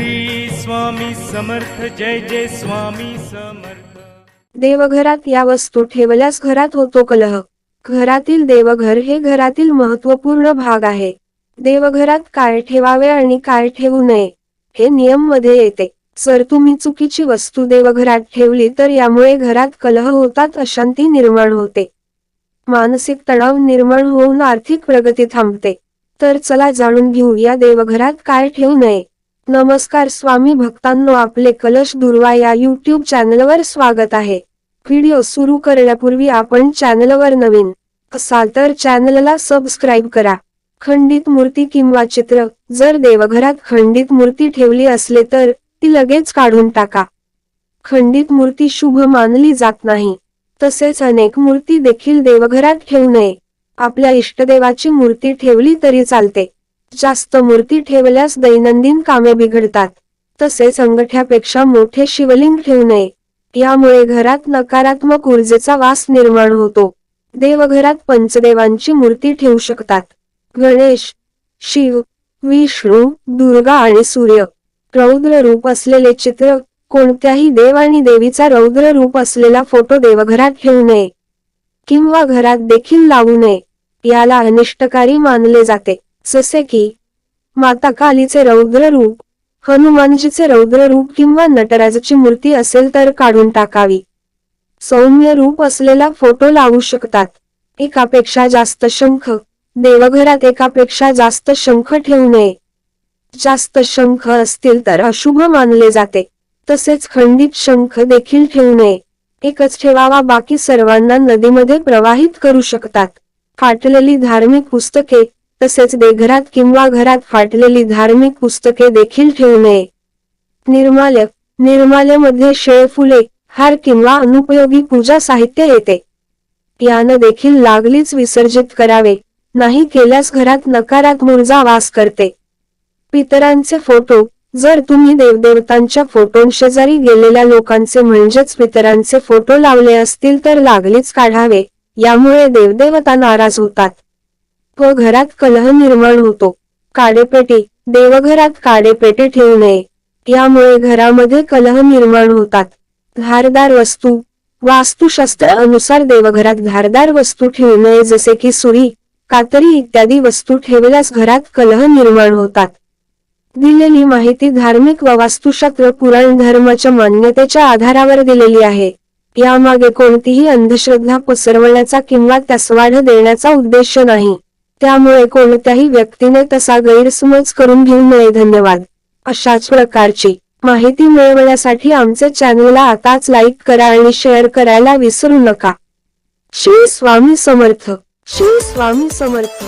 श्री स्वामी समर्थ जय जय स्वामी समर्थ. देवघरात या वस्तू ठेवल्यास घरात होतो कलह. घरातील देवघर हे घरातील महत्त्वपूर्ण भाग आहे. देवघरात काय ठेवावे आणि काय ठेवू नये हे नियममध्ये येते. जर तुम्ही चुकीची वस्तू देवघरात ठेवली तर यामुळे घरात कलह होतात अशांती निर्माण होते. मानसिक तणाव निर्माण होऊन आर्थिक प्रगती थांबते. तर चला जाणून घेऊ या देवघरात काय ठेवू नये. नमस्कार स्वामी भक्तांनो आपले कलश दुर्वा या यूट्यूब चॅनलवर स्वागत आहे. व्हिडिओ सुरू करण्यापूर्वी आपण चॅनलवर नवीन असाल तर चॅनलला सबस्क्राईब करा. खंडित मूर्ती किंवा चित्र जर देवघरात खंडित मूर्ती ठेवली असले तर ती लगेच काढून टाका. खंडित मूर्ती शुभ मानली जात नाही. तसेच अनेक मूर्ती देखील देवघरात ठेवू नये. आपल्या इष्टदेवाची मूर्ती ठेवली तरी चालते. जास्त मूर्ती ठेवल्यास दैनंदिन कामे बिघडतात. तसेच अंगठ्यापेक्षा मोठे शिवलिंग ठेवू नये. यामुळे घरात नकारात्मक ऊर्जेचा वास निर्माण होतो. देवघरात पंचदेवांची मूर्ती ठेवू शकतात. गणेश शिव विष्णू दुर्गा आणि सूर्य. रौद्र रूप असलेले चित्र कोणत्याही देव आणि देवीचा रौद्र रूप असलेला फोटो देवघरात ठेवू नये. किंवा घरात देखील लावू नये. याला अनिष्टकारी मानले जाते. जसे की माता कालीचे रौद्र रूप हनुमानजीचे रौद्र रूप किंवा नटराजाची मूर्ती असेल तर काढून टाकावी. सौम्य रूप असलेला फोटो लावू शकतात. एकापेक्षा जास्त शंख देवघरात एकापेक्षा जास्त शंख ठेवू नये. जास्त शंख असतील तर अशुभ मानले जाते. तसेच खंडित शंख देखील ठेवू नये. एकच ठेवावा बाकी सर्वांना नदीमध्ये प्रवाहित करू शकतात. फाटलेली धार्मिक पुस्तके तसेच देघरात किंवा घरात फाटलेली धार्मिक पुस्तके देखील ठेवू नये. निर्माल्य निर्माल्यामध्ये शेळ फुले हार किंवा अनुपयोगी पूजा साहित्य येते. यानं देखील लागलीच विसर्जित करावे नाही केल्यास घरात नकारात्मक ऊर्जा वास करते. पितरांचे फोटो जर तुम्ही देवदेवतांच्या फोटोंशेजारी गेलेल्या लोकांचे म्हणजेच पितरांचे फोटो लावले असतील तर लागलीच काढावे यामुळे देवदेवता नाराज होतात. व घरात कलह निर्माण होतो. काडेपेटी देवघरात काडेपेटे ठेवू नये. यामुळे घरामध्ये कलह निर्माण होतात. धारदार वस्तू वास्तुशास्त्र अनुसार देवघरात धारदार वस्तू ठेवू नये जसे की सुरी कातरी इत्यादी वस्तू ठेवल्यास घरात कलह निर्माण होतात. दिलेली माहिती धार्मिक व वास्तुशास्त्र पुराण धर्माच्या मान्यतेच्या आधारावर दिलेली आहे. यामागे कोणतीही अंधश्रद्धा पसरवण्याचा किंवा त्यास वाढ देण्याचा उद्देश नाही. त्यामुळे कोणत्याही व्यक्तीने तसा गैरसमज करून घेऊ नये. धन्यवाद. अशाच प्रकारची माहिती मिळवण्यासाठी आमच्या चॅनलला आताच लाईक करा आणि शेअर करायला विसरू नका. श्री स्वामी समर्थ. श्री स्वामी समर्थ.